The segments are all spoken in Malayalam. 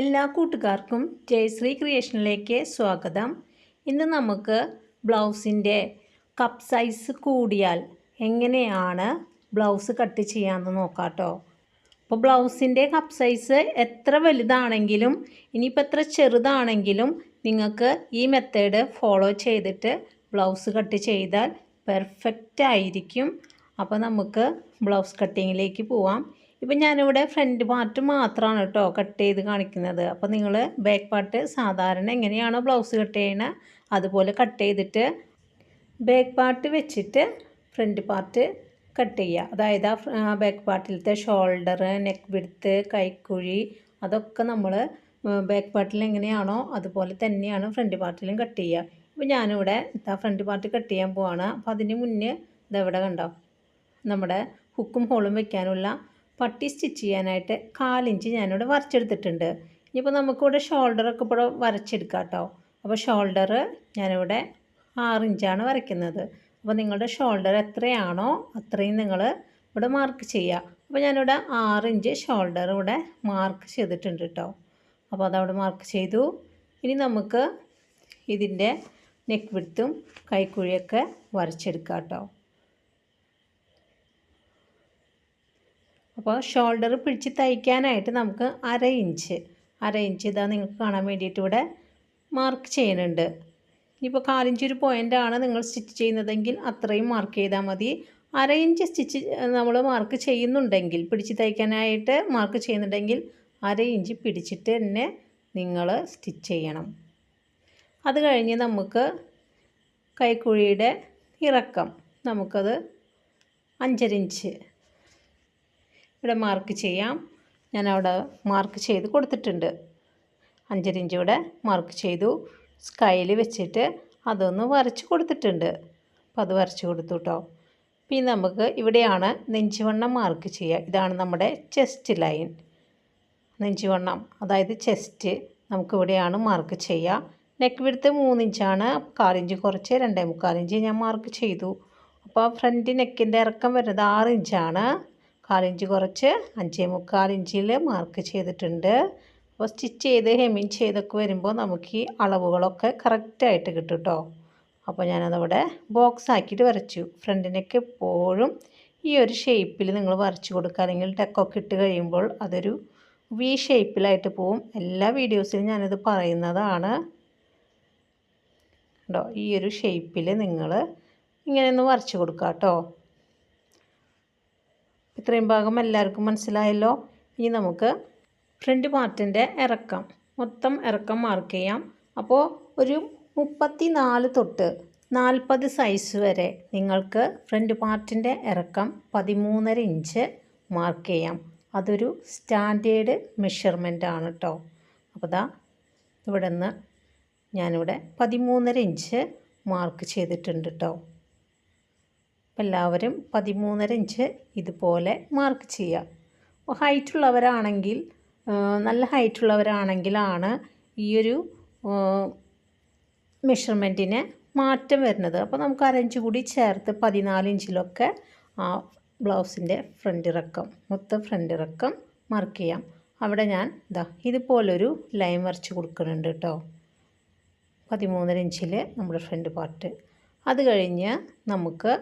എല്ലാ കൂട്ടുകാർക്കും ജയശ്രീ ക്രിയേഷനിലേക്ക് സ്വാഗതം. ഇന്ന് നമുക്ക് ബ്ലൗസിന്റെ കപ്പ് സൈസ് കൂടിയാൽ എങ്ങനെയാണ് ബ്ലൗസ് കട്ട് ചെയ്യാമെന്ന് നോക്കാം കേട്ടോ അപ്പോൾ ബ്ലൗസിന്റെ കപ്പ് സൈസ് എത്ര വലുതാണെങ്കിലും ഇനിയിപ്പോൾ എത്ര ചെറുതാണെങ്കിലും നിങ്ങൾക്ക് ഈ മെത്തേഡ് ഫോളോ ചെയ്തിട്ട് ബ്ലൗസ് കട്ട് ചെയ്താൽ പെർഫെക്റ്റ് ആയിരിക്കും അപ്പോൾ നമുക്ക് ബ്ലൗസ് കട്ടിങ്ങിലേക്ക് പോവാം. ഇപ്പം ഞാനിവിടെ ഫ്രണ്ട് പാർട്ട് മാത്രമാണ് കേട്ടോ കട്ട് ചെയ്ത് കാണിക്കുന്നത്. അപ്പോൾ നിങ്ങൾ ബാക്ക് പാർട്ട് സാധാരണ എങ്ങനെയാണോ ബ്ലൗസ് കട്ട് ചെയ്യണത് അതുപോലെ കട്ട് ചെയ്തിട്ട് ബാക്ക് പാർട്ട് വെച്ചിട്ട് ഫ്രണ്ട് പാർട്ട് കട്ട് ചെയ്യുക. അതായത് ആ ബാക്ക് പാർട്ടിലത്തെ ഷോൾഡർ നെക്ക് വിടുത്ത് കൈക്കുഴി അതൊക്കെ നമ്മൾ ബാക്ക് പാർട്ടിൽ എങ്ങനെയാണോ അതുപോലെ തന്നെയാണ് ഫ്രണ്ട് പാർട്ടിലും കട്ട് ചെയ്യുക. ഇപ്പോൾ ഞാനിവിടെ ഇതാ ഫ്രണ്ട് പാർട്ട് കട്ട് ചെയ്യാൻ പോവാണ്. അപ്പോൾ അതിന് മുന്നേ ഇതെവിടെ കണ്ടോ? നമ്മുടെ ഹുക്കും ഹോളും വെക്കാനുള്ള പട്ടി സ്റ്റിച്ച് ചെയ്യാനായിട്ട് കാലിഞ്ച് ഞാനിവിടെ വരച്ചെടുത്തിട്ടുണ്ട്. ഇനിയിപ്പോൾ നമുക്കിവിടെ ഷോൾഡറൊക്കെ ഇവിടെ വരച്ചെടുക്കാം കേട്ടോ അപ്പോൾ ഷോൾഡർ ഞാനിവിടെ ആറിഞ്ചാണ് വരയ്ക്കുന്നത്. അപ്പോൾ നിങ്ങളുടെ ഷോൾഡർ എത്രയാണോ അത്രയും നിങ്ങൾ ഇവിടെ മാർക്ക് ചെയ്യുക. അപ്പോൾ ഞാനിവിടെ ആറിഞ്ച് ഷോൾഡർ ഇവിടെ മാർക്ക് ചെയ്തിട്ടുണ്ട് കേട്ടോ. അപ്പോൾ അതവിടെ മാർക്ക് ചെയ്തു. ഇനി നമുക്ക് ഇതിന്റെ നെക്ക് വിടുത്തും കൈക്കുഴിയൊക്കെ വരച്ചെടുക്കാം കേട്ടോ. അപ്പോൾ ഷോൾഡർ പിടിച്ച് തയ്ക്കാനായിട്ട് നമുക്ക് അര ഇഞ്ച് അര ഇഞ്ച് ഇതാ നിങ്ങൾക്ക് കാണാൻ വേണ്ടിയിട്ട് ഇവിടെ മാർക്ക് ചെയ്യുന്നുണ്ട്. ഇനിയിപ്പോൾ കാലിഞ്ച് ഒരു പോയിന്റാണ് നിങ്ങൾ സ്റ്റിച്ച് ചെയ്യുന്നതെങ്കിൽ അത്രയും മാർക്ക് ചെയ്താൽ മതി. അര ഇഞ്ച് സ്റ്റിച്ച് നമ്മൾ മാർക്ക് ചെയ്യുന്നുണ്ടെങ്കിൽ പിടിച്ച് തയ്ക്കാനായിട്ട് മാർക്ക് ചെയ്യുന്നുണ്ടെങ്കിൽ അര ഇഞ്ച് പിടിച്ചിട്ട് തന്നെ നിങ്ങൾ സ്റ്റിച്ച് ചെയ്യണം. അത് കഴിഞ്ഞ് നമുക്ക് കൈക്കുഴിയുടെ ഇറക്കം നമുക്കത് അഞ്ചര ഇഞ്ച് ഇവിടെ മാർക്ക് ചെയ്യാം. ഞാൻ അവിടെ മാർക്ക് ചെയ്ത് കൊടുത്തിട്ടുണ്ട്. അഞ്ചര ഇഞ്ച് ഇവിടെ മാർക്ക് ചെയ്തു. സ്കൈൽ വെച്ചിട്ട് അതൊന്ന് വരച്ച് കൊടുത്തിട്ടുണ്ട്. അപ്പം അത് വരച്ച് കൊടുത്തു കേട്ടോ പിന്നെ നമുക്ക് ഇവിടെയാണ് നെഞ്ചുവണ്ണം മാർക്ക് ചെയ്യുക. ഇതാണ് നമ്മുടെ ചെസ്റ്റ് ലൈൻ നെഞ്ചുവണ്ണം അതായത് ചെസ്റ്റ് നമുക്കിവിടെയാണ് മാർക്ക് ചെയ്യുക. നെക്ക് വിടുത്ത് മൂന്നിഞ്ചാണ് കാലിഞ്ച് കുറച്ച് രണ്ടേ മുക്കാലിഞ്ച് ഞാൻ മാർക്ക് ചെയ്തു. അപ്പോൾ ഫ്രണ്ട് നെക്കിന്റെ ഇറക്കം വരുന്നത് ആറ് ഇഞ്ചാണ് കാലിഞ്ച് കുറച്ച് അഞ്ചേ മുക്കാൽ ഇഞ്ചിൽ മാർക്ക് ചെയ്തിട്ടുണ്ട്. അപ്പോൾ സ്റ്റിച്ച് ചെയ്ത് ഹെമ്മിങ് ചെയ്തൊക്കെ വരുമ്പോൾ നമുക്ക് ഈ അളവുകളൊക്കെ കറക്റ്റായിട്ട് കിട്ടും കേട്ടോ അപ്പോൾ ഞാനതവിടെ ബോക്സ് ആക്കിയിട്ട് വരച്ചു. ഫ്രണ്ടിനൊക്കെ എപ്പോഴും ഈ ഒരു ഷേപ്പിൽ നിങ്ങൾ വരച്ചു കൊടുക്കുക. അല്ലെങ്കിൽ ടെക്കൊക്കെ ഇട്ട് കഴിയുമ്പോൾ അതൊരു വി ഷേപ്പിലായിട്ട് പോവും. എല്ലാ വീഡിയോസിലും ഞാനിത് പറയുന്നതാണ്. കേട്ടോ ഈ ഒരു ഷേപ്പിൽ നിങ്ങൾ ഇങ്ങനെ ഒന്ന് വരച്ചു കേട്ടോ ഇത്രയും ഭാഗം എല്ലാവർക്കും മനസ്സിലായല്ലോ? ഇനി നമുക്ക് ഫ്രണ്ട് പാർട്ടിന്റെ ഇറക്കം. മൊത്തം ഇറക്കം മാർക്ക് ചെയ്യാം. അപ്പോൾ ഒരു മുപ്പത്തി നാല് തൊട്ട് നാൽപ്പത് സൈസ് വരെ നിങ്ങൾക്ക് ഫ്രണ്ട് പാർട്ടിന്റെ ഇറക്കം പതിമൂന്നര ഇഞ്ച് മാർക്ക് ചെയ്യാം. അതൊരു സ്റ്റാൻഡേർഡ് മെഷർമെന്റ് ആണ് കേട്ടോ അപ്പോൾ ദാ ഇവിടെ നിന്ന് ഞാനിവിടെ പതിമൂന്നര ഇഞ്ച് മാർക്ക് ചെയ്തിട്ടുണ്ട് കേട്ടോ അപ്പോൾ എല്ലാവരും പതിമൂന്നര ഇഞ്ച് ഇതുപോലെ മാർക്ക് ചെയ്യാം അപ്പോൾ ഹൈറ്റുള്ളവരാണെങ്കിൽ നല്ല ഹൈറ്റുള്ളവരാണെങ്കിലാണ് ഈ ഒരു മെഷർമെന്റിന് മാറ്റം വരുന്നത്. അപ്പോൾ നമുക്ക് അരഞ്ച് കൂടി ചേർത്ത് പതിനാല് ഇഞ്ചിലൊക്കെ ആ ബ്ലൗസിന്റെ ഫ്രണ്ട് ഇറക്കം മൊത്തം ഫ്രണ്ട് ഇറക്കം മാർക്ക് ചെയ്യാം. അവിടെ ഞാൻ ഇതാ ഇതുപോലൊരു ലൈൻ വരച്ച് കൊടുക്കുന്നുണ്ട് കേട്ടോ. പതിമൂന്നര ഇഞ്ചിൽ നമ്മുടെ ഫ്രണ്ട് പാർട്ട് അത് കഴിഞ്ഞ് നമുക്ക്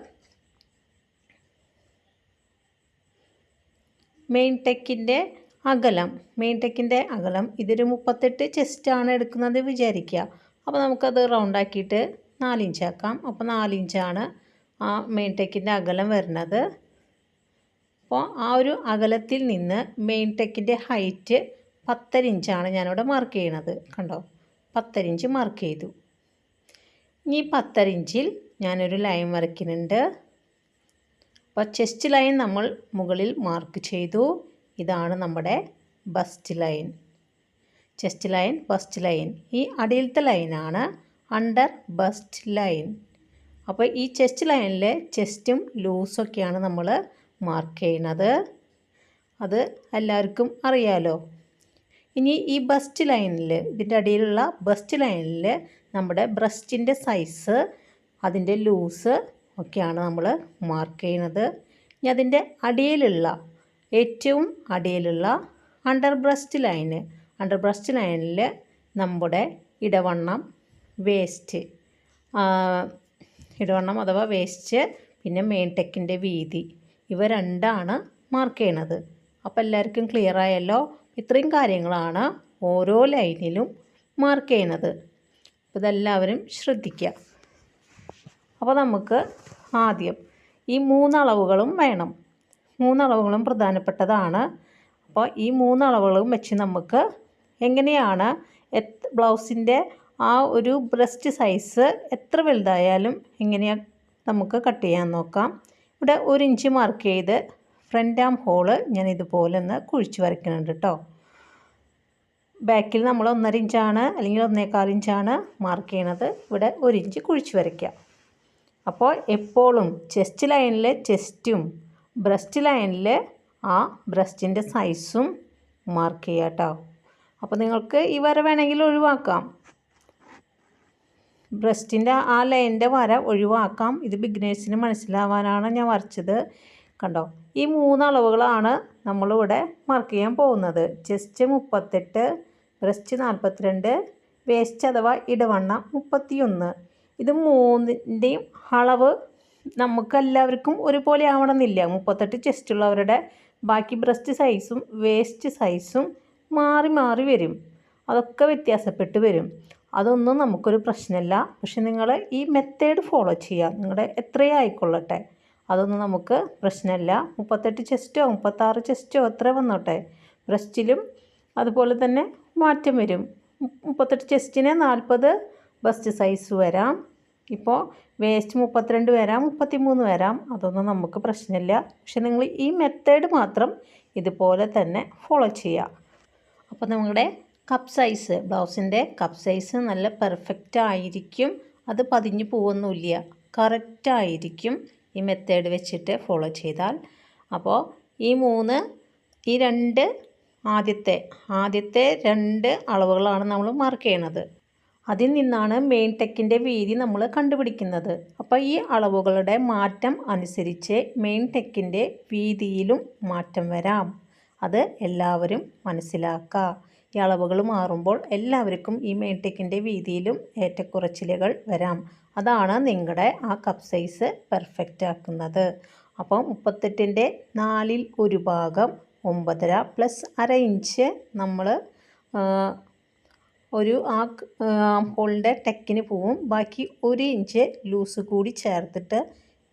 മെയിൻ ടെക്കിന്റെ അകലം. മെയിൻ ടെക്കിന്റെ അകലം ഇതൊരു മുപ്പത്തെട്ട് ചെസ്റ്റാണ് എടുക്കുന്നത് വിചാരിക്കുക. അപ്പോൾ നമുക്കത് റൗണ്ടാക്കിയിട്ട് നാലിഞ്ചാക്കാം അപ്പോൾ നാലിഞ്ചാണ് ആ മെയിൻ ടെക്കിന്റെ അകലം വരുന്നത്. അപ്പോൾ ആ ഒരു അകലത്തിൽ നിന്ന് മെയിൻ ടെക്കിന്റെ ഹൈറ്റ് പത്തര ഇഞ്ചാണ് ഞാനിവിടെ മാർക്ക് ചെയ്യണത്. കണ്ടോ? പത്തര ഇഞ്ച് മാർക്ക് ചെയ്തു. ഇനി പത്തര ഇഞ്ചിൽ ഞാനൊരു ലൈൻ വരയ്ക്കുന്നുണ്ട്. അപ്പോൾ ചെസ്റ്റ് ലൈൻ നമ്മൾ മുകളിൽ മാർക്ക് ചെയ്തു. ഇതാണ് നമ്മുടെ bust line chest line bust line ഈ അടിയിലത്തെ ലൈനാണ് അണ്ടർ ബസ്റ്റ് ലൈൻ അപ്പോൾ ഈ ചെസ്റ്റ് ലൈനിൽ ചെസ്റ്റും ലൂസൊക്കെയാണ് നമ്മൾ മാർക്ക് ചെയ്യുന്നത് അത് എല്ലാവർക്കും അറിയാലോ. ഇനി ഈ ബസ്റ്റ് ലൈനിൽ ഇതിന്റെ അടിയിലുള്ള ബസ്റ്റ് ലൈനിൽ നമ്മുടെ ബ്രസ്റ്റിന്റെ സൈസ് അതിന്റെ ലൂസ് ഒക്കെയാണ് നമ്മൾ മാർക്ക് ചെയ്യുന്നത്. ഇനി അതിന്റെ അടിയിലുള്ള ഏറ്റവും അടിയിലുള്ള under breast line under breast ലൈനിൽ നമ്മുടെ ഇടവണ്ണം വേസ്റ്റ് ഇടവണ്ണം അഥവാ വേസ്റ്റ് പിന്നെ മെയിൻ ടെക്കിന്റെ വീതി ഇവ രണ്ടാണ് മാർക്ക് ചെയ്യണത് അപ്പോൾ എല്ലാവർക്കും ക്ലിയർ ആയല്ലോ? ഇത്രയും കാര്യങ്ങളാണ് ഓരോ ലൈനിലും മാർക്ക് ചെയ്യണത് അപ്പോൾ ഇതെല്ലാവരും ശ്രദ്ധിക്കുക അപ്പോൾ നമുക്ക് ആദ്യം ഈ മൂന്നളവുകളും വേണം. മൂന്നളവുകളും പ്രധാനപ്പെട്ടതാണ്. അപ്പോൾ ഈ മൂന്നളവുകളും വെച്ച് നമുക്ക് എങ്ങനെയാണ് എത് ബ്ലൗസിന്റെ ആ ഒരു ബ്രസ്റ്റ് സൈസ് എത്ര വലുതായാലും എങ്ങനെയാണ് നമുക്ക് കട്ട് ചെയ്യാൻ നോക്കാം. ഇവിടെ ഒരു ഇഞ്ച് മാർക്ക് ചെയ്ത് ഫ്രണ്ട് ആം ഹോൾ ഞാൻ ഇതുപോലെ ഒന്ന് കുഴിച്ച് വരയ്ക്കുന്നുണ്ട് കേട്ടോ. ബാക്കിൽ നമ്മൾ ഒന്നര ഇഞ്ചാണ് അല്ലെങ്കിൽ ഒന്നേകാൽ ഇഞ്ചാണ് മാർക്ക് ചെയ്യണത്. ഇവിടെ ഒരു ഇഞ്ച് കുഴിച്ച് വരയ്ക്കാം. അപ്പോൾ എപ്പോഴും ചെസ്റ്റ് ലൈനിലെ ചെസ്റ്റും ബ്രസ്റ്റ് ലൈനിൽ ആ ബ്രസ്റ്റിന്റെ സൈസും മാർക്ക് ചെയ്യുക കേട്ടോ അപ്പോൾ നിങ്ങൾക്ക് ഈ വര വേണമെങ്കിൽ ഒഴിവാക്കാം. ബ്രസ്റ്റിന്റെ ആ ലൈനിന്റെ വര ഒഴിവാക്കാം. ഇത് ബിഗ്നേഴ്സിന് മനസ്സിലാവാനാണ് ഞാൻ വരച്ചത്. കണ്ടോ? ഈ മൂന്ന് അളവുകളാണ് നമ്മളിവിടെ മാർക്ക് ചെയ്യാൻ പോകുന്നത്. ചെസ്റ്റ് മുപ്പത്തെട്ട് ബ്രസ്റ്റ് നാൽപ്പത്തിരണ്ട് വേസ്റ്റ് അഥവാ ഇടവണ്ണ മുപ്പത്തിയൊന്ന്. ഇത് മൂന്നിന്റെയും അളവ് നമുക്ക് എല്ലാവർക്കും ഒരുപോലെ ആവണമെന്നില്ല. മുപ്പത്തെട്ട് ചെസ്റ്റ് ഉള്ളവരുടെ ബാക്കി ബ്രസ്റ്റ് സൈസും വേസ്റ്റ് സൈസും മാറി മാറി വരും. അതൊക്കെ വ്യത്യാസപ്പെട്ട് വരും. അതൊന്നും നമുക്കൊരു പ്രശ്നമല്ല. പക്ഷെ നിങ്ങൾ ഈ മെത്തേഡ് ഫോളോ ചെയ്യുക. നിങ്ങളുടെ എത്രയും ആയിക്കൊള്ളട്ടെ. അതൊന്നും നമുക്ക് പ്രശ്നമല്ല. മുപ്പത്തെട്ട് ചെസ്റ്റോ മുപ്പത്താറ് ചെസ്റ്റോ എത്ര വന്നോട്ടെ. ബ്രസ്റ്റിലും അതുപോലെ തന്നെ മാറ്റം വരും. മുപ്പത്തെട്ട് ചെസ്റ്റിന് നാൽപ്പത് ബസ്റ്റ് സൈസ് വരാം. ഇപ്പോൾ വേസ്റ്റ് മുപ്പത്തിരണ്ട് വരാം മുപ്പത്തിമൂന്ന് വരാം. അതൊന്നും നമുക്ക് പ്രശ്നമില്ല. പക്ഷെ നിങ്ങൾ ഈ മെത്തേഡ് മാത്രം ഇതുപോലെ തന്നെ ഫോളോ ചെയ്യുക. അപ്പോൾ നമ്മുടെ കപ്പ് സൈസ് ബ്ലൗസിന്റെ കപ്പ് സൈസ് നല്ല പെർഫെക്റ്റ് ആയിരിക്കും. അത് പതിഞ്ഞു പോകുന്നില്ല കറക്റ്റായിരിക്കും ഈ മെത്തേഡ് വെച്ചിട്ട് ഫോളോ ചെയ്താൽ. അപ്പോൾ ഈ മൂന്ന് ഈ രണ്ട് ആദ്യത്തെ ആദ്യത്തെ രണ്ട് അളവുകളാണ് നമ്മൾ മാർക്ക് ചെയ്യണത്. അതിൽ നിന്നാണ് മെയിൻ ടെക്കിന്റെ വീതി നമ്മൾ കണ്ടുപിടിക്കുന്നത്. അപ്പോൾ ഈ അളവുകളുടെ മാറ്റം അനുസരിച്ച് മെയിൻ ടെക്കിന്റെ വീതിയിലും മാറ്റം വരാം. അത് എല്ലാവരും മനസ്സിലാക്കുക ഈ അളവുകൾ മാറുമ്പോൾ എല്ലാവർക്കും ഈ മെയിൻ ടെക്കിന്റെ വീതിയിലും ഏറ്റക്കുറച്ചിലുകൾ വരാം. അതാണ് നിങ്ങളുടെ ആ കപ്പ് സൈസ് പെർഫെക്റ്റ് ആക്കുന്നത്. അപ്പോൾ മുപ്പത്തെട്ടിന്റെ നാലിൽ ഒരു ഭാഗം ഒമ്പതര പ്ലസ് അര ഇഞ്ച് നമ്മൾ ഒരു ആ ഹോളിന്റെ ടെക്കിന് പോവും. ബാക്കി ഒരു ഇഞ്ച് ലൂസ് കൂടി ചേർത്തിട്ട്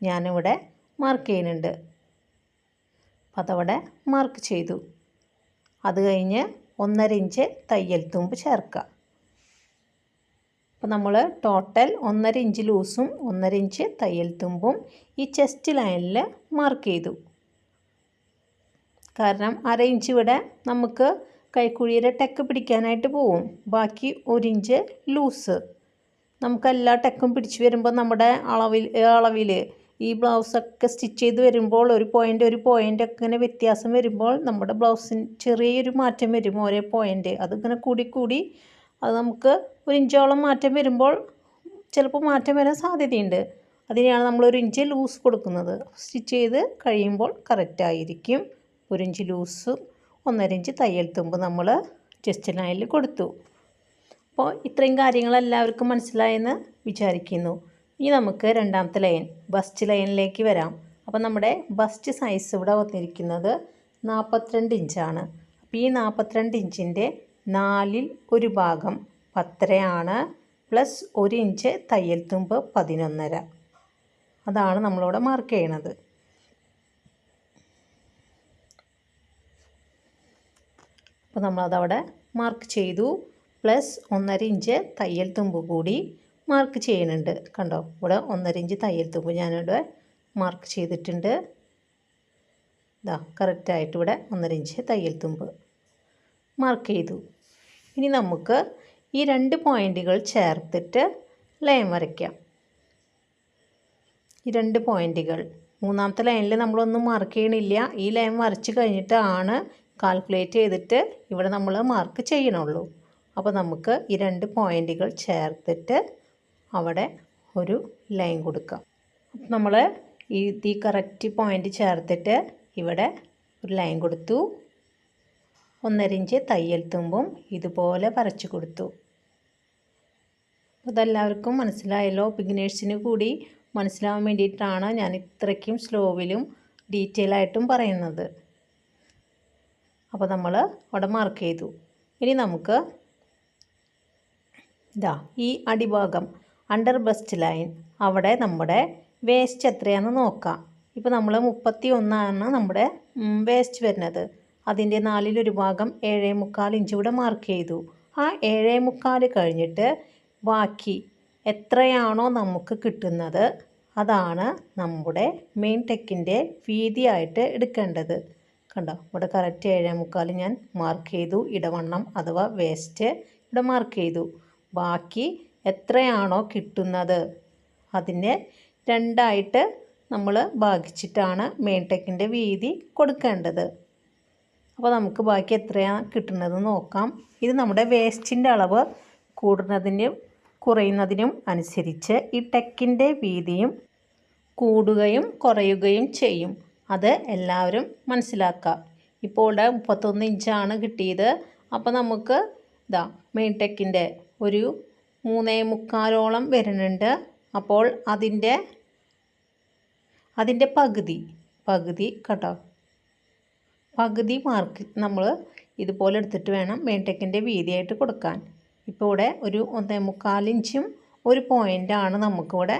ഞാനിവിടെ മാർക്ക് ചെയ്യുന്നുണ്ട്. അപ്പോൾ അതവിടെ മാർക്ക് ചെയ്തു. അത് കഴിഞ്ഞ് ഒന്നര ഇഞ്ച് തയ്യൽ തുമ്പ് ചേർക്കുക. അപ്പോൾ നമ്മൾ ടോട്ടൽ ഒന്നര ഇഞ്ച് ലൂസും ഒന്നര ഇഞ്ച് തയ്യൽ തുമ്പും ഈ ചെസ്റ്റ് ലൈനിൽ മാർക്ക് ചെയ്തു. കാരണം അര ഇഞ്ച് ഇവിടെ നമുക്ക് കൈക്കുഴിയുടെ ടെക്ക് പിടിക്കാനായിട്ട് പോവും. ബാക്കി ഒരിഞ്ച് ലൂസ്. നമുക്ക് എല്ലാ ടെക്കും പിടിച്ച് വരുമ്പോൾ നമ്മുടെ അളവിൽ അളവിൽ ഈ ബ്ലൗസൊക്കെ സ്റ്റിച്ച് ചെയ്ത് വരുമ്പോൾ ഒരു പോയിന്റ് ഒരു പോയിന്റ് ഇങ്ങനെ വ്യത്യാസം വരുമ്പോൾ നമ്മുടെ ബ്ലൗസിന് ചെറിയൊരു മാറ്റം വരും ഓരോ പോയിന്റ് അതിങ്ങനെ കൂടി കൂടി അത് നമുക്ക് ഒരു ഇഞ്ചോളം മാറ്റം വരുമ്പോൾ ചിലപ്പോൾ മാറ്റം വരാൻ സാധ്യതയുണ്ട്. അതിനെയാണ് നമ്മൾ ഒരു ഇഞ്ച് ലൂസ് കൊടുക്കുന്നത്. സ്റ്റിച്ച് ചെയ്ത് കഴിയുമ്പോൾ കറക്റ്റായിരിക്കും ഒരു ഇഞ്ച് ലൂസും ഒന്നര ഇഞ്ച് തയ്യൽ തുമ്പ് നമ്മൾ ചെസ്റ്റ് ലൈനിൽ കൊടുത്തു. അപ്പോൾ ഇത്രയും കാര്യങ്ങൾ എല്ലാവർക്കും മനസ്സിലായെന്ന് വിചാരിക്കുന്നു. ഇനി നമുക്ക് രണ്ടാമത്തെ ലൈൻ ബസ്റ്റ് ലൈനിലേക്ക് വരാം. അപ്പോൾ നമ്മുടെ ബസ്റ്റ് സൈസ് ഇവിടെ വന്നിരിക്കുന്നത് നാൽപ്പത്തിരണ്ട് ഇഞ്ചാണ്. അപ്പോൾ ഈ നാൽപ്പത്തിരണ്ട് ഇഞ്ചിന്റെ നാലിൽ ഒരു ഭാഗം പത്തരയാണ് പ്ലസ് ഒരു ഇഞ്ച് തയ്യൽ തുമ്പ് പതിനൊന്നര. അതാണ് നമ്മളിവിടെ മാർക്ക് ചെയ്യണത്. അപ്പോൾ നമ്മളതവിടെ മാർക്ക് ചെയ്തു. പ്ലസ് ഒന്നര ഇഞ്ച് തയ്യൽ തുമ്പ് കൂടി മാർക്ക് ചെയ്യുന്നുണ്ട് കണ്ടോ? ഇവിടെ ഒന്നര ഇഞ്ച് തയ്യൽ തുമ്പ് ഞാനിവിടെ മാർക്ക് ചെയ്തിട്ടുണ്ട്. ഇതാ കറക്റ്റായിട്ട് ഇവിടെ ഒന്നര ഇഞ്ച് തയ്യൽ തുമ്പ് മാർക്ക് ചെയ്തു. ഇനി നമുക്ക് ഈ രണ്ട് പോയിന്റുകൾ ചേർത്തിട്ട് ലൈൻ വരയ്ക്കാം. ഈ രണ്ട് പോയിന്റുകൾ മൂന്നാമത്തെ ലൈനിൽ നമ്മളൊന്നും മാർക്ക് ചെയ്യണില്ല. ഈ ലൈൻ വരച്ച് കഴിഞ്ഞിട്ടാണ് കാൽക്കുലേറ്റ് ചെയ്തിട്ട് ഇവിടെ നമ്മൾ മാർക്ക് ചെയ്യണുള്ളൂ. അപ്പോൾ നമുക്ക് ഈ രണ്ട് പോയിന്റുകൾ ചേർത്തിട്ട് അവിടെ ഒരു ലൈൻ കൊടുക്കാം. അപ്പം നമ്മൾ ഈ ഈ കറക്റ്റ് പോയിന്റ് ചേർത്തിട്ട് ഇവിടെ ഒരു ലൈൻ കൊടുത്തു. ഒന്നര ഇഞ്ച് തയ്യൽ തുമ്പും ഇതുപോലെ വരച്ചു കൊടുത്തു. അതെല്ലാവർക്കും മനസ്സിലായല്ലോ? ബിഗിനേഴ്സിന് കൂടി മനസ്സിലാവാൻ വേണ്ടിയിട്ടാണ് ഞാൻ ഇത്രയ്ക്കും സ്ലോവിലും ഡീറ്റെയിൽ ആയിട്ടും പറയുന്നത്. അപ്പോൾ നമ്മൾ അവിടെ മാർക്ക് ചെയ്തു. ഇനി നമുക്ക് ഇതാ ഈ അടിഭാഗം അണ്ടർ ബസ്റ്റ് ലൈൻ അവിടെ നമ്മുടെ വേസ്റ്റ് എത്രയാണെന്ന് നോക്കാം. ഇപ്പോൾ നമ്മൾ മുപ്പത്തി ഒന്നാണ് നമ്മുടെ വേസ്റ്റ് വരുന്നത്. അതിന്റെ നാലിലൊരു ഭാഗം ഏഴേ മുക്കാൽ ഇഞ്ച് ഇവിടെ മാർക്ക് ചെയ്തു. ആ ഏഴേ മുക്കാൽ കഴിഞ്ഞിട്ട് ബാക്കി എത്രയാണോ നമുക്ക് കിട്ടുന്നത് അതാണ് നമ്മുടെ മെയിൻ ടെക്കിന്റെ വീതിയായിട്ട് എടുക്കേണ്ടത്. കണ്ടോ? ഇവിടെ കറക്റ്റ് ഏഴേ മുക്കാൽ ഞാൻ മാർക്ക് ചെയ്തു. ഇടവണ്ണം അഥവാ വേസ്റ്റ് ഇവിടെ മാർക്ക് ചെയ്തു. ബാക്കി എത്രയാണോ കിട്ടുന്നത്? അതിനെ രണ്ടായിട്ട് നമ്മൾ ഭാഗിച്ചിട്ടാണ് മെയിൻ ടെക്കിന്റെ വീതി കൊടുക്കേണ്ടത്. അപ്പോൾ നമുക്ക് ബാക്കി എത്രയാണ് കിട്ടുന്നത് നോക്കാം. ഇത് നമ്മുടെ വേസ്റ്റിന്റെ അളവ് കൂടുന്നതിനും കുറയുന്നതിനും അനുസരിച്ച് ഈ ടെക്കിന്റെ വീതിയും കൂടുകയും കുറയുകയും ചെയ്യും. അത് എല്ലാവരും മനസ്സിലാക്കുക. ഇപ്പോൾ ഇവിടെ മുപ്പത്തൊന്ന് ഇഞ്ചാണ് കിട്ടിയത്. അപ്പോൾ നമുക്ക് ഇതാ മെയിൻ ടെക്കിന്റെ ഒരു മൂന്നേ മുക്കാലോളം വരുന്നുണ്ട്. അപ്പോൾ അതിന്റെ അതിന്റെ പകുതി പകുതി കേട്ടോ. പകുതി മാർക്ക് നമ്മൾ ഇതുപോലെ എടുത്തിട്ട് വേണം മെയിൻ ടെക്കിന്റെ വീതിയായിട്ട് കൊടുക്കാൻ. ഇപ്പോൾ ഇവിടെ ഒരു ഒന്നേ മുക്കാലിഞ്ചും ഒരു പോയിന്റാണ് നമുക്കിവിടെ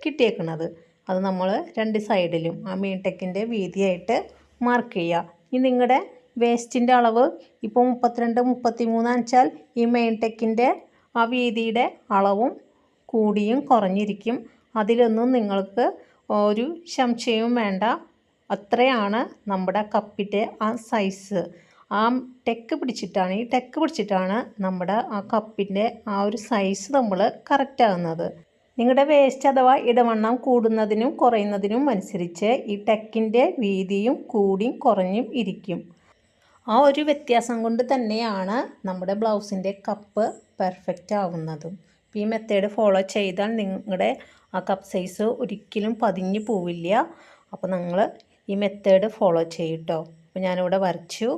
കിട്ടിയേക്കുന്നത് അത് നമ്മൾ രണ്ട് സൈഡിലും ആ മീൻടെക്കിന്റെ ടെക്കിന്റെ വീതിയായിട്ട് മാർക്ക് ചെയ്യുക. ഇനി നിങ്ങളുടെ വേസ്റ്റിന്റെ അളവ് ഇപ്പോൾ മുപ്പത്തിരണ്ട് മുപ്പത്തി മൂന്നാച്ചാൽ ഈ മെയിൻടെക്കിന്റെ ആ വീതിയുടെ അളവും കൂടിയും കുറഞ്ഞിരിക്കും. അതിലൊന്നും നിങ്ങൾക്ക് ഒരു സംശയവും വേണ്ട. അത്രയാണ് നമ്മുടെ കപ്പിന്റെ ആ സൈസ് ആ ടെക്ക് പിടിച്ചിട്ടാണ് ഈ ടെക്ക് പിടിച്ചിട്ടാണ് നമ്മുടെ ആ കപ്പിന്റെ ആ ഒരു സൈസ് നമ്മൾ കറക്റ്റ് ആകുന്നത്. നിങ്ങളുടെ വേസ്റ്റ് അഥവാ ഇടവണ്ണം കൂടുന്നതിനും കുറയുന്നതിനും അനുസരിച്ച് ഈ ടെക്കിന്റെ വീതിയും കൂടിയും കുറഞ്ഞും ഇരിക്കും. ആ ഒരു വ്യത്യാസം കൊണ്ട് തന്നെയാണ് നമ്മുടെ ബ്ലൗസിന്റെ കപ്പ് പെർഫെക്റ്റ് ആവുന്നതും. ഈ മെത്തേഡ് ഫോളോ ചെയ്താൽ നിങ്ങളുടെ ആ കപ്പ് സൈസ് ഒരിക്കലും പതിഞ്ഞു പോവില്ല. അപ്പോൾ നിങ്ങൾ ഈ മെത്തേഡ് ഫോളോ ചെയ്യട്ടോ. അപ്പോൾ ഞാനിവിടെ വരച്ചു.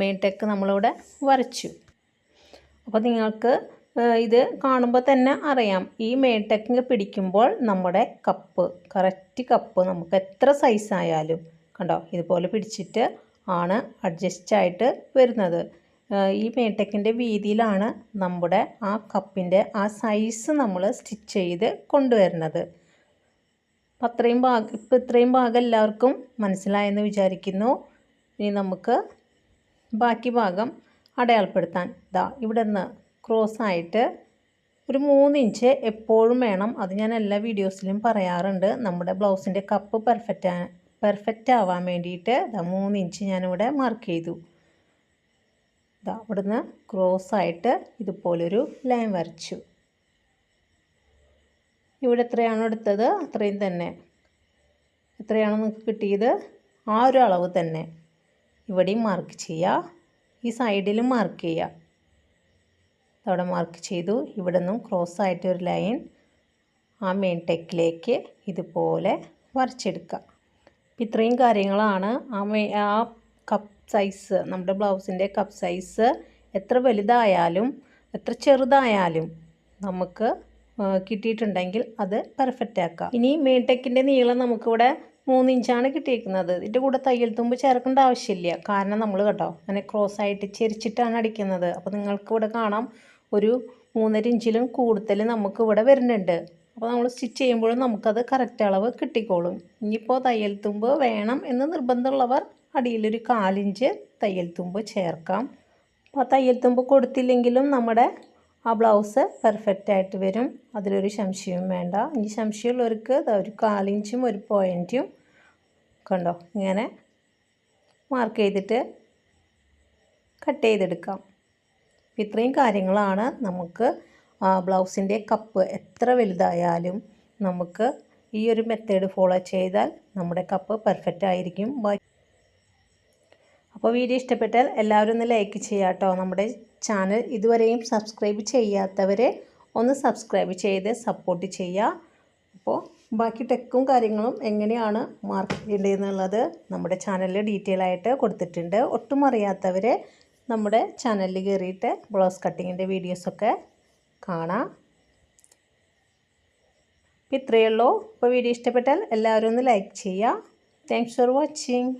മെയിൻ ടെക്ക് നമ്മളിവിടെ വരച്ചു. അപ്പോൾ നിങ്ങൾക്ക് ഇത് കാണുമ്പോൾ തന്നെ അറിയാം. ഈ മേട്ടക്കിങ് പിടിക്കുമ്പോൾ നമ്മുടെ കപ്പ് കറക്റ്റ് കപ്പ് നമുക്ക് എത്ര സൈസ് ആയാലും. കണ്ടോ? ഇതുപോലെ പിടിച്ചിട്ട് ആണ് അഡ്ജസ്റ്റ് ആയിട്ട് വരുന്നത്. ഈ മേട്ടക്കിന്റെ വീതിയിലാണ് നമ്മുടെ ആ കപ്പിന്റെ ആ സൈസ് നമ്മൾ സ്റ്റിച്ച് ചെയ്ത് കൊണ്ടുവരുന്നത്. അപ്പം അത്രയും ഭാഗം ഇപ്പം ഇത്രയും ഭാഗം എല്ലാവർക്കും മനസ്സിലായെന്ന് വിചാരിക്കുന്നു. ഇനി നമുക്ക് ബാക്കി ഭാഗം അടയാളപ്പെടുത്താൻ. ഇതാ ഇവിടെ നിന്ന് ക്രോസ് ആയിട്ട് ഒരു മൂന്ന് ഇഞ്ച് എപ്പോഴും വേണം. അത് ഞാൻ എല്ലാ വീഡിയോസിലും പറയാറുണ്ട്. നമ്മുടെ ബ്ലൗസിന്റെ കപ്പ് പെർഫെക്റ്റ് പെർഫെക്റ്റ് ആവാൻ വേണ്ടിയിട്ട് ഇതാ ഇഞ്ച് ഞാനിവിടെ മാർക്ക് ചെയ്തു. ഇതാ അവിടുന്ന് ക്രോസ് ആയിട്ട് ഇതുപോലൊരു ലൈൻ വരച്ചു. ഇവിടെ എത്രയാണോ എടുത്തത്? അത്രയും തന്നെ. എത്രയാണോ നിങ്ങൾക്ക് കിട്ടിയത്? ആ ഒരു അളവ് തന്നെ. ഇവിടെയും മാർക്ക് ചെയ്യുക ഈ സൈഡിലും മാർക്ക് ചെയ്യുക അവിടെ മാർക്ക് ചെയ്തു. ഇവിടെ നിന്നും ക്രോസ് ആയിട്ട് ഒരു ലൈൻ ആ മെയിൻ ടെക്കിലേക്ക് ഇതുപോലെ വരച്ചെടുക്കുക ഇത്രയും കാര്യങ്ങളാണ്. ആ മെ ആ കപ്പ് സൈസ് നമ്മുടെ ബ്ലൗസിന്റെ കപ്പ് സൈസ് എത്ര വലുതായാലും എത്ര ചെറുതായാലും നമുക്ക് കിട്ടിയിട്ടുണ്ടെങ്കിൽ അത് പെർഫെക്റ്റ് ആക്കാം. ഇനി മെയിൻ ടെക്കിന്റെ നീളം നമുക്കിവിടെ മൂന്ന് ഇഞ്ചാണ് കിട്ടിയിരിക്കുന്നത് ഇതിന്റെ കൂടെ തയ്യൽ തുമ്പ് ചേർക്കേണ്ട ആവശ്യമില്ല. കാരണം നമ്മൾ കേട്ടോ അങ്ങനെ ക്രോസ് ആയിട്ട് ചെരിച്ചിട്ടാണ് അടിക്കുന്നത്. അപ്പോൾ നിങ്ങൾക്ക് ഇവിടെ കാണാം. ഒരു മൂന്നര ഇഞ്ചിലും കൂടുതൽ നമുക്ക് ഇവിടെ വരുന്നുണ്ട്. അപ്പോൾ നമ്മൾ സ്റ്റിച്ച് ചെയ്യുമ്പോഴും നമുക്കത് കറക്റ്റ് അളവ് കിട്ടിക്കോളും. ഇനിയിപ്പോൾ തയ്യൽ തുമ്പ് വേണം എന്ന് നിർബന്ധമുള്ളവർ അടിയിലൊരു കാലിഞ്ച് തയ്യൽ തുമ്പ് ചേർക്കാം. അപ്പോൾ തയ്യൽ തുമ്പ് കൊടുത്തില്ലെങ്കിലും നമ്മുടെ ആ ബ്ലൗസ് പെർഫെക്റ്റ് ആയിട്ട് വരും. അതിലൊരു സംശയവും വേണ്ട. ഇനി സംശയമുള്ളവർക്ക് ഒരു കാലിഞ്ചും ഒരു പോയിന്റും കണ്ടോ? ഇങ്ങനെ മാർക്ക് ചെയ്തിട്ട് കട്ട് ചെയ്തെടുക്കാം. ഇത്രയും കാര്യങ്ങളാണ് നമുക്ക് ബ്ലൗസിന്റെ കപ്പ് എത്ര വലുതായാലും നമുക്ക് ഈ ഒരു മെത്തേഡ് ഫോളോ ചെയ്താൽ നമ്മുടെ കപ്പ് പെർഫെക്റ്റ് ആയിരിക്കും. അപ്പോൾ വീഡിയോ ഇഷ്ടപ്പെട്ടാൽ എല്ലാവരും ഒന്ന് ലൈക്ക് ചെയ്യാട്ടോ നമ്മുടെ ചാനൽ ഇതുവരെയും സബ്സ്ക്രൈബ് ചെയ്യാത്തവരെ ഒന്ന് സബ്സ്ക്രൈബ് ചെയ്ത് സപ്പോർട്ട് ചെയ്യുക അപ്പോൾ ബാക്കി ടെക്കും കാര്യങ്ങളും എങ്ങനെയാണ് മാർക്ക് ചെയ്യേണ്ടതെന്നുള്ളത് നമ്മുടെ ചാനലിൽ ഡീറ്റെയിൽ ആയിട്ട് കൊടുത്തിട്ടുണ്ട്. ഒട്ടും അറിയാത്തവർ നമ്മുടെ ചാനലിൽ കയറിയിട്ട് ബ്ലൗസ് കട്ടിങ്ങിന്റെ വീഡിയോസൊക്കെ കാണാം. ഇത്രയേ ഉള്ളൂ. അപ്പോൾ വീഡിയോ ഇഷ്ടപ്പെട്ടാൽ എല്ലാവരും ഒന്ന് ലൈക്ക് ചെയ്യുക. Thanks for watching